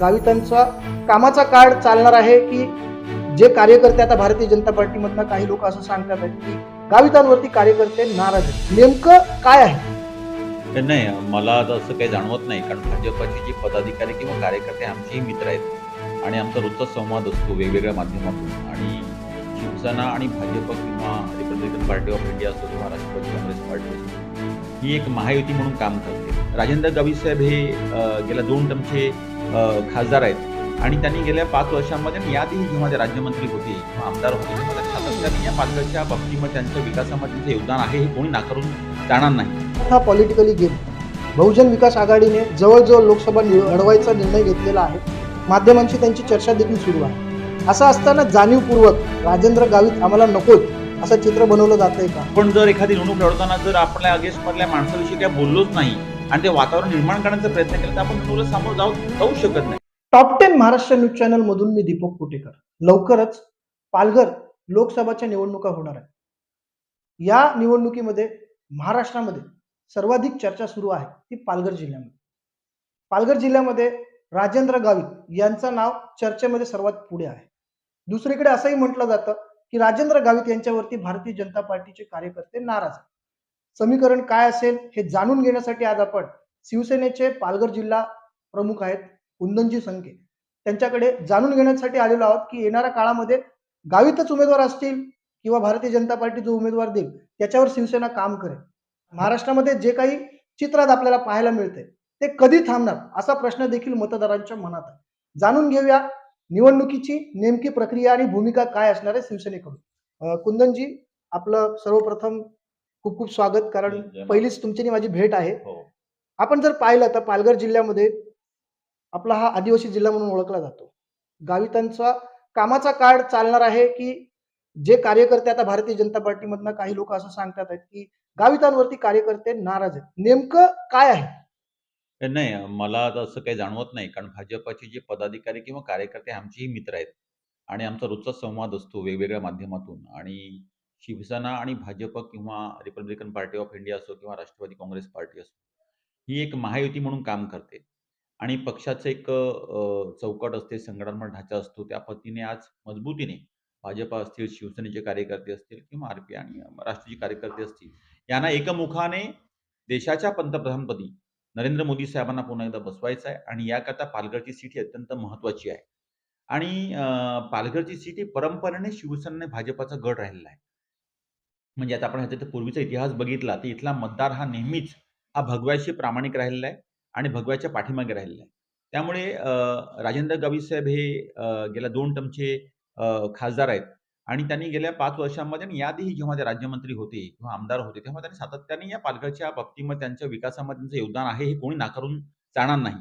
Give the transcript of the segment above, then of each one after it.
गावितांचा कामाचा काळ चालणार आहे की जे कार्यकर्ते आता भारतीय जनता पार्टीमधनं काही लोक असं सांगतात की गावितांवरती कार्यकर्ते नाराज आहेत. नेमकं काय आहे? नाही मला असं काही जाणवत नाही कारण भाजपाचे जे पदाधिकारी किंवा कार्यकर्ते आमचेही मित्र आहेत आणि आमचा रोजचा संवाद असतो वेगवेगळ्या माध्यमातून. आणि शिवसेना आणि भाजप किंवा रिपब्लिकन पार्टी ऑफ इंडिया असो किंवा राष्ट्रवादी काँग्रेस पार्टी असो ही एक महायुती म्हणून काम करते. राजेंद्र गावित साहेब हे गेल्या दोन टर्मचे खासदार आहेत. आणि त्यांनी गेल्या पाच वर्षांमध्ये याआधी जेव्हा ते राज्यमंत्री होते किंवा आमदार होते. तेव्हा त्यांनी सातत्याने या पालघरच्या बाबतीमध्ये त्यांच्या विकासामध्ये त्यांचं योगदान आहे हे कोणी नाकारून जाणार नाही. हा पॉलिटिकली गेम. बहुजन विकास आघाडीने जवळजवळ लोकसभा लढवायचा निर्णय घेतलेला आहे. माध्यमांशी त्यांची चर्चा देखील सुरू आहे. असं असताना जाणीवपूर्वक राजेंद्र गावित आम्हाला नकोच असं चित्र बनवलं जातंय का? पण जर एखादी निवडणूक लढवताना जर आपल्या अगेन्स्ट मधल्या माणसाविषयी काही बोललोच नाही आणि ते वातावरण निर्माण करण्याचा प्रयत्न केला तर आपण तुला समोर जाऊ जाऊ शकत नाही. Top ten Maharashtra news channel मधून मी दीपक कुटेकर. लवकरच पालघर लोकसभाच्या निवडणुका होणार आहेत. या निवडणुकीमध्ये महाराष्ट्रामध्ये सर्वाधिक चर्चा सुरू आहे ती पालघर जिल्ह्यामध्ये. पालघर जिल्ह्यामध्ये राजेंद्र गावित यांचं नाव चर्चेमध्ये सर्वात पुढे आहे. दुसरीकडे असंही म्हटलं जातं की राजेंद्र गावित यांच्यावरती भारतीय जनता पार्टीचे कार्यकर्ते नाराज आहेत. समीकरण काय असेल हे जाणून घेण्यासाठी आज आपण शिवसेनेचे पालघर जिल्हा प्रमुख आहेत कुंदनजी संके. त्यांच्याकडे जाणून घेण्यासाठी आलेलो आहोत की येणाऱ्या काळामध्ये गावीतच उमेदवार असतील किंवा भारतीय जनता पार्टी जो उमेदवार देईल त्याच्यावर शिवसेना काम करेल. महाराष्ट्रामध्ये जे काही चित्रात आपल्याला पाहायला मिळते ते कधी थांबणार असा प्रश्न देखील मतदारांच्या मनात आहे. जाणून घेऊया निवडणुकीची नेमकी प्रक्रिया आणि भूमिका काय असणार आहे शिवसेनेकडून. कुंदनजी आपलं सर्वप्रथम खूप खूप स्वागत. कारण पहिलीच तुमची माझी भेट आहे. हो. आपण जर पाहिलं तर पालघर जिल्ह्यामध्ये आपला हा आदिवासी जिल्हा म्हणून ओळखला जातो. गावितांचा कामाचा काळ चालणार आहे की जे कार्यकर्ते आता भारतीय जनता पार्टीमधनं काही लोक असं सांगतात आहेत की गावितांवरती कार्यकर्ते नाराज आहेत. नेमकं काय आहे? नाही मला असं काही जाणवत नाही. कारण भाजपचे जे पदाधिकारी किंवा कार्यकर्ते आमचेही मित्र आहेत. आणि आमचा रोजचा संवाद असतो वेगवेगळ्या माध्यमातून. आणि शिवसेना आणि भाजप किंवा रिपब्लिकन पार्टी ऑफ इंडिया असो किंवा राष्ट्रवादी काँग्रेस पार्टी असो ही एक महायुती म्हणून काम करते. आणि पक्षाचं एक चौकट असते संघटनात्मक ढाचा असतो त्या पद्धतीने आज मजबूतीने भाजप असतील शिवसेनेचे कार्यकर्ते असतील किंवा आर पी आणि राष्ट्रीय कार्यकर्ते असतील यांना एकमुखाने देशाच्या पंतप्रधानपदी नरेंद्र मोदी साहेबांना पुन्हा एकदा बसवायचं आहे आणि याकरता पालघरची सीट ही अत्यंत महत्त्वाची आहे. आणि पालघरची सीट ही परंपरेने शिवसेनेने भाजपाचा गड राहिलेला आहे. म्हणजे आता आपण ह्याचा पूर्वीचा इतिहास बघितला तर इथला मतदार हा नेहमीच हा भगव्याशी प्रामाणिक राहिलेला आहे आणि भगव्याच्या पाठीमागे राहिलेला आहे. त्यामुळे राजेंद्र गावित साहेब हे गेल्या दोन टर्मचे खासदार आहेत आणि त्यांनी गेल्या पाच वर्षांमध्ये आणि याआधीही जेव्हा ते राज्यमंत्री होते किंवा आमदार होते तेव्हा त्यांनी सातत्याने या पालघरच्या बाबतीमध्ये त्यांच्या विकासामध्ये त्यांचं योगदान आहे हे कोणी नाकारून जाणार नाही.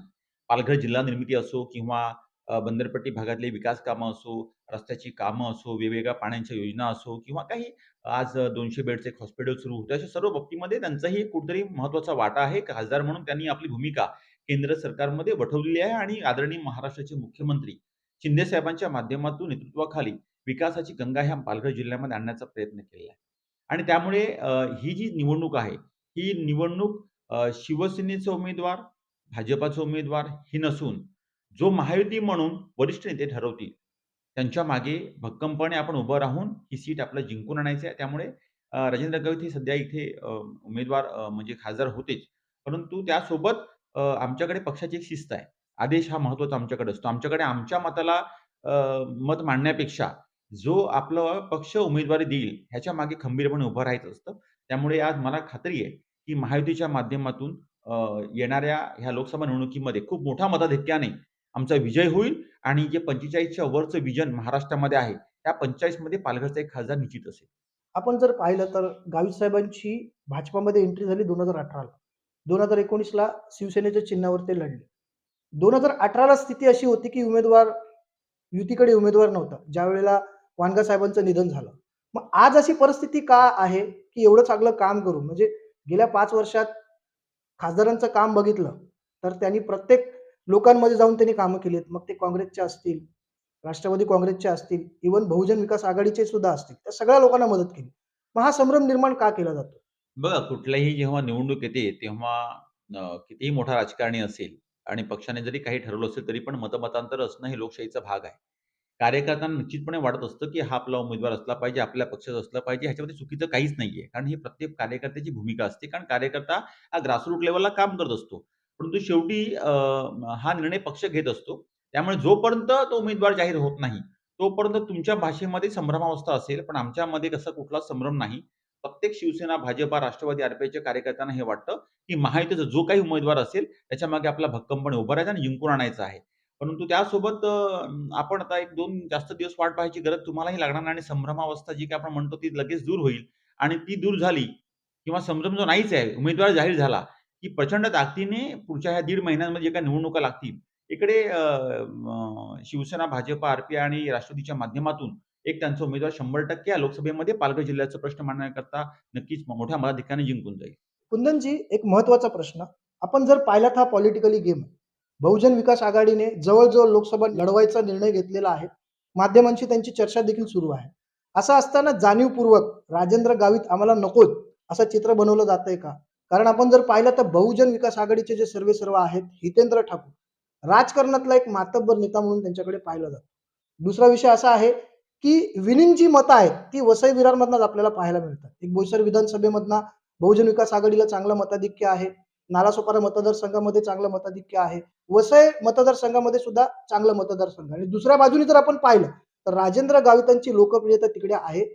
पालघर जिल्हा निर्मिती असो किंवा बंदरपट्टी भागातले विकास कामं असो रस्त्याची कामं असो वेगवेगळ्या पाण्याच्या योजना असो किंवा काही आज दोनशे बेडचे एक हॉस्पिटल सुरू होते अशा सर्व बाबतीमध्ये त्यांचाही कुठेतरी महत्त्वाचा वाटा आहे. खासदार म्हणून त्यांनी आपली भूमिका केंद्र सरकारमध्ये वठवलेली आहे आणि आदरणीय महाराष्ट्राचे मुख्यमंत्री शिंदे साहेबांच्या माध्यमातून नेतृत्वाखाली विकासाची गंगा ह्या पालघर जिल्ह्यामध्ये आणण्याचा प्रयत्न केलेला आहे. आणि त्यामुळे ही जी निवडणूक आहे ही निवडणूक अ, शिवसेनेचे उमेदवार भाजपाचे उमेदवार ही नसून जो महायुती म्हणून वरिष्ठ नेते ठरवतील त्यांच्या मागे भक्कमपणे आपण उभं राहून ही सीट आपल्याला जिंकून आणायची आहे. त्यामुळे राजेंद्र गवित हे सध्या इथे उमेदवार म्हणजे खासदार होतेच. परंतु त्यासोबत आमच्याकडे पक्षाची एक शिस्त आहे. आदेश हा महत्त्वाचा आमच्याकडे असतो. आमच्याकडे आमच्या मताला मत मांडण्यापेक्षा जो आपला पक्ष उमेदवारी देईल ह्याच्या मागे खंबीरपणे उभं राहायचं असतं. त्यामुळे आज मला खात्री आहे की महायुतीच्या माध्यमातून येणाऱ्या ह्या लोकसभा निवडणुकीमध्ये खूप मोठ्या मताधिक्याने आमचा विजय होईल आणि जे पंचेचाळीसच्या वरचं विजन महाराष्ट्रामध्ये आहे त्या पंचेचाळीसमध्ये पालघरचा एक खासदार निश्चित असेल. आपण जर पाहिलं तर गावित साहेबांची भाजपामध्ये एंट्री झाली दोन हजार अठराला. दोन हजार एकोणीसला शिवसेनेच्या चिन्हावर ते लढले. दोन हजार अठराला स्थिती अशी होती की उमेदवार युतीकडे उमेदवार नव्हता. ज्या वेळेला वानगा साहेबांचं निधन झालं. मग आज अशी परिस्थिती का आहे की एवढं चांगलं काम करून म्हणजे गेल्या पाच वर्षात खासदारांचं काम बघितलं तर त्यांनी प्रत्येक लोकांमध्ये जाऊन त्यांनी कामं केली आहेत मग ते काँग्रेसचे असतील राष्ट्रवादी काँग्रेसचे असतील इव्हन बहुजन विकास आघाडीचे सुद्धा असतील त्या सगळ्या लोकांना मदत केली मग हा संभ्रम निर्माण का केला जातो बघा कुठल्याही जेव्हा निवडणूक येते तेव्हा कितीही मोठा राजकारणी असेल आणि पक्षाने जरी काही ठरवलं असेल तरी पण मतमतांतर असणं हे लोकशाहीचा भाग आहे. कार्यकर्त्यांना निश्चितपणे वाटत असतं, की हा आपला उमेदवार असला पाहिजे, आपल्या पक्षाचा असला पाहिजे. ह्याच्यामध्ये चुकीचं काहीच नाहीये. कारण ही प्रत्येक कार्यकर्त्याची भूमिका असते. कारण कार्यकर्ता हा ग्रासरूट लेवलला काम करत असतो. परंतु शेवटी हा निर्णय पक्ष घेत असतो. त्यामुळे जोपर्यंत तो उमेदवार जाहीर होत नाही, तोपर्यंत तुमच्या भाषेमध्ये संभ्रमावस्था असेल, पण आमच्यामध्ये कसं कुठला संभ्रम नाही. प्रत्येक शिवसेना, भाजपा, राष्ट्रवादी, आरपीआयच्या कार्यकर्त्यांना हे वाटतं, की महायुतीचा जो काही उमेदवार असेल, त्याच्यामागे आपला भक्कमपणे उभं राहायचं आणि जिंकून आणायचा आहे. परंतु त्यासोबत आपण आता 1-2 जास्त दिवस वाट पाहायची गरज तुम्हालाही लागणार नाही आणि संभ्रमावस्था जी काय आपण म्हणतो ती लगेच दूर होईल आणि ती दूर झाली किंवा संभ्रम जो नाहीच आहे, उमेदवार जाहीर झाला, की प्रचंड ताकदीने पुढच्या ह्या दीड महिन्यांमध्ये जे काही निवडणुका लागतील, इकडे शिवसेना, भाजप, आरपीआय आणि राष्ट्रवादीच्या माध्यमातून एक त्यांचा उमेदवार 100% या लोकसभेमध्ये पालघर जिल्ह्याचा प्रश्न मांडण्याकरता नक्कीच मोठ्या मताधिक्याने जिंकून जाईल. कुंदनजी एक महत्त्वाचा प्रश्न. आपण जर पाहिलात हा पॉलिटिकली गेम बहुजन विकास आघाडीने जवळ-जवळ लोकसभा लढवायचा निर्णय घेतलेला आहे. माध्यमांशी त्यांची चर्चा देखील सुरू आहे. असं असताना जाणीवपूर्वक राजेंद्र गावित आम्हाला नकोत असं चित्र बनवलं जातंय का? कारण आपण जर पाहिलं तर बहुजन विकास आघाडीचे जे सर्वे सर्व आहेत, हितेंद्र ठाकूर राजकारणातला एक मातब्बर नेता म्हणून त्यांच्याकडे पाहिलं जातं. दुसरा विषय असा आहे, की विनिंग जी मतं आहेत, ती वसई विरारमधनंच आपल्याला पाहायला मिळतात. एक बोईसर विधानसभेमधनं बहुजन विकास आघाडीला चांगलं मताधिक्य आहे. नालासोपारा मतदारसंघामध्ये चांगलं मताधिक्य आहे. वसई मतदारसंघामध्ये सुद्धा चांगलं मतदारसंघ आणि दुसऱ्या बाजूने जर आपण पाहिलं, तर राजेंद्र गावितांची लोकप्रियता तिकडे आहे.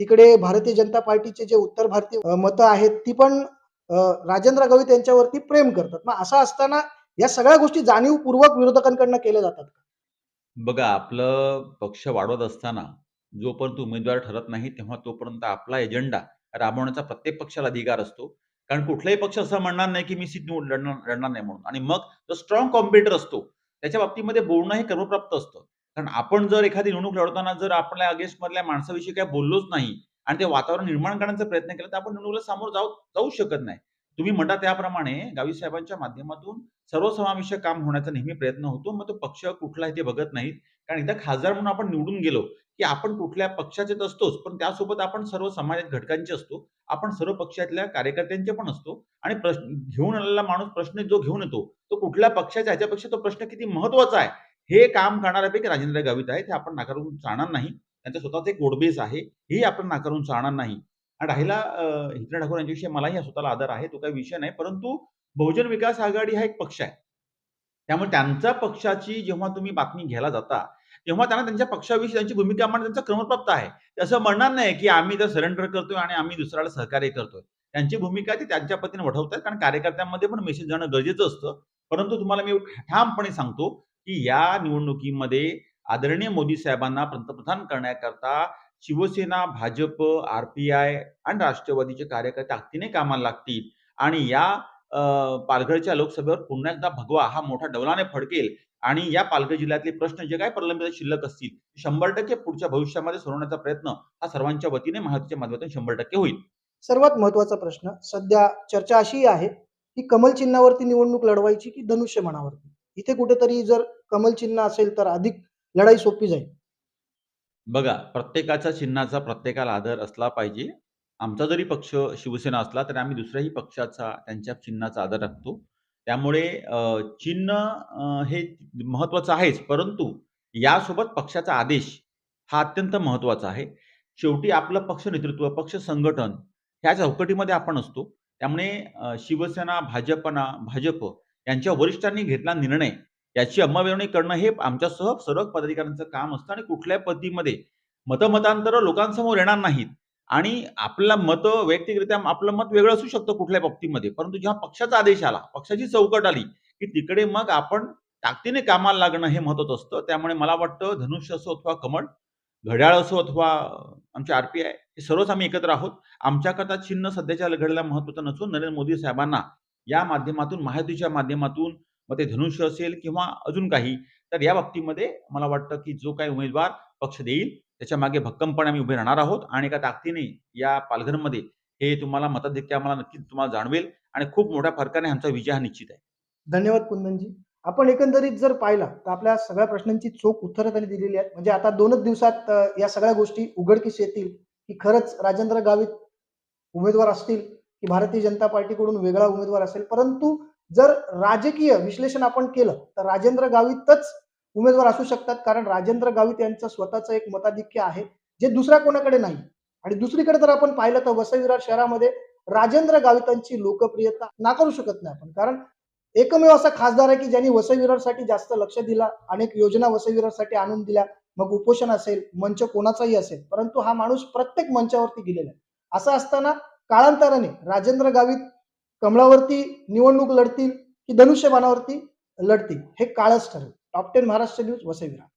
तिकडे भारतीय जनता पार्टीचे जे उत्तर भारतीय मतं आहेत, ती पण राजेंद्र गावित यांच्यावरती प्रेम करतात. मग असं असताना या सगळ्या गोष्टी जाणीवपूर्वक विरोधकांकडनं केल्या जातात बघा, आपलं पक्ष वाढवत असताना जोपर्यंत उमेदवार ठरत नाही, तेव्हा तोपर्यंत आपला एजेंडा राबवण्याचा प्रत्येक पक्षाला अधिकार असतो. कारण कुठलाही पक्ष असं म्हणणार नाही, की मी सीट निवड लढणार लढणार नाही म्हणून. आणि मग जो स्ट्रॉंग कॉम्पिटिटर असतो, त्याच्या बाबतीमध्ये बोलणं हे कर्मप्राप्त असतं. कारण आपण जर एखादी निवडणूक लढवताना जर आपल्या अगेन्स्टमधल्या माणसाविषयी काय बोललोच नाही आणि ते वातावरण निर्माण करण्याचा प्रयत्न केला, तर आपण निवडणुकीला सामोरं जाऊ जाऊ शकत नाही. तुम्ही म्हणता त्याप्रमाणे गावी साहेबांच्या माध्यमातून सर्वसमावेशक काम होण्याचा नेहमी प्रयत्न होतो. मग तो पक्ष कुठला आहे ते बघत नाहीत. कारण एकदा खासदार म्हणून आपण निवडून गेलो, की आपण कुठल्या पक्षाचेच असतोच, पण त्यासोबत आपण सर्व समाजात घटकांचे असतो. आपण सर्व पक्षातल्या कार्यकर्त्यांचे पण असतो आणि प्रश्न घेऊन आलेला माणूस प्रश्न जो घेऊन येतो, तो कुठल्या पक्षाचा ह्याच्यापेक्षा तो प्रश्न किती महत्त्वाचा आहे, हे काम करणाऱ्यापैकी राजेंद्र गावित आहेत. हे आपण नाकारून जाणार नाही. त्यांचा स्वतःच एक कोडबेस आहे. हे आपण नाकारून चालणार नाही. आणि राहिला अ, ठाकूर यांच्याविषयी मलाही स्वतःला आदर आहे. तो काही विषय नाही. परंतु बहुजन विकास आघाडी हा एक पक्ष आहे. त्यामुळे त्यांच्या पक्षाची जेव्हा तुम्ही बातमी घ्यायला जाता, तेव्हा त्यांना त्यांच्या पक्षाविषयी त्यांची भूमिका मांडणं त्यांचा क्रमप्राप्त आहे. असं म्हणणार नाही, की आम्ही तर सरेंडर करतोय आणि आम्ही दुसऱ्याला सहकार्य करतोय. त्यांची भूमिका ती त्यांच्या पतीने वठवतात. कारण कार्यकर्त्यांमध्ये पण मेसेज जाणं गरजेचं असतं. परंतु तुम्हाला मी ठामपणे सांगतो, की या निवडणुकीमध्ये आदरणीय मोदी साहेबांना पंतप्रधान करण्याकरता शिवसेना, भाजप, आर-पी-आय आणि राष्ट्रवादीचे कार्यकर्ते ताकदीने कामाला लागतील आणि या पालघरच्या लोकसभेवर पुन्हा एकदा भगवा हा मोठा डवलाने फडकेल आणि या पालघर जिल्ह्यातले प्रश्न जे काय प्रलंबित शिल्लक असतील, 100% पुढच्या भविष्यामध्ये सोडवण्याचा प्रयत्न हा सर्वांच्या वतीने महायुतीच्या माध्यमातून 100% होईल. सर्वात महत्त्वाचा प्रश्न. सध्या चर्चा अशी आहे, की कमल चिन्हावरती निवडणूक लढवायची की धनुष्यमानावरती इथे कुठेतरी जर कमल चिन्ह असेल, तर अधिक लढाई सोपी जाईल. बघा, प्रत्येकाच्या चिन्हाचा प्रत्येकाला आदर असला पाहिजे. आमचा जरी पक्ष शिवसेना असला, तरी आम्ही दुसऱ्याही पक्षाचा, त्यांच्या चिन्हाचा आदर राखतो. त्यामुळे चिन्ह हे महत्वाचं आहेच, परंतु यासोबत पक्षाचा आदेश हा अत्यंत महत्त्वाचा आहे. शेवटी आपलं पक्ष नेतृत्व, पक्ष संघटन ह्या चौकटीमध्ये आपण असतो. त्यामुळे शिवसेना, भाजपना भाजप यांच्या वरिष्ठांनी घेतला निर्णय याची अंमलबजावणी करणं हे आमच्यासह सर्व पदाधिकाऱ्यांचं काम असतं आणि कुठल्या पद्धतीमध्ये मतमतांतरं लोकांसमोर येणार नाहीत आणि आपलं मतं वैयक्तिकरित्या आपलं मत वेगळं असू शकतं कुठल्या बाबतीमध्ये. परंतु जेव्हा पक्षाचा आदेश आला, पक्षाची चौकट आली, की तिकडे मग आपण ताकदीने कामाला लागणं हे महत्त्वाचं असतं. त्यामुळे मला वाटतं धनुष्य असो अथवा कमळ, घड्याळ असो अथवा आमचे आर-पी-आय हे सर्वच आम्ही एकत्र आहोत. आमच्याकरता चिन्ह सध्याच्या घडीला महत्त्वाचं नसून नरेंद्र मोदी साहेबांना या माध्यमातून, महायुतीच्या माध्यमातून मग ते धनुष्य असेल किंवा अजून काही, तर या बाबतीमध्ये मला वाटतं, की जो काही उमेदवार पक्ष देईल, त्याच्यामागे भक्कमपणे आम्ही उभे राहणार आहोत आणि एका ताकदीने या पालघरमध्ये हे तुम्हाला मताधिक्य आम्हाला नक्कीच तुम्हाला जाणवेल आणि खूप मोठ्या फरकाने आमचा विजय हा निश्चित आहे. धन्यवाद कुंदनजी. आपण एकंदरीत जर पाहिलं, तर आपल्या सगळ्या प्रश्नांची चोख उत्तरं त्यांनी दिलेली आहेत. म्हणजे आता दोनच दिवसात या सगळ्या गोष्टी उघडकीस येतील, की खरंच राजेंद्र गावित उमेदवार असतील, की भारतीय जनता पार्टीकडून वेगळा उमेदवार असेल. परंतु जर राजकीय विश्लेषण आपण केलं तर राजेंद्र गावितच उमेदवार असू शकतात कारण राजेंद्र गावित यांचं स्वतःचं एक मताधिक्य आहे जे दुसऱ्या कोणाकडे नाही. आणि दुसरीकडे जर आपण पाहिलं तर वसई विरार शहरामध्ये राजेंद्र गावितांची लोकप्रियता नाकारू शकत नाही आपण. कारण एकमेव असा खासदार आहे की ज्यांनी वसई विरारसाठी जास्त लक्ष दिला अनेक योजना वसई विरारसाठी आणून दिल्या मग उपोषण असेल मंच कोणाचाही असेल परंतु हा माणूस प्रत्येक मंचावरती गेलेला आहे. असं असताना काळांतराने राजेंद्र गावित कमळावरती निवडणूक लढतील की धनुष्यबाणावरती लढतील हे काळच ठरेल. Top ten Maharashtra news वसईविरा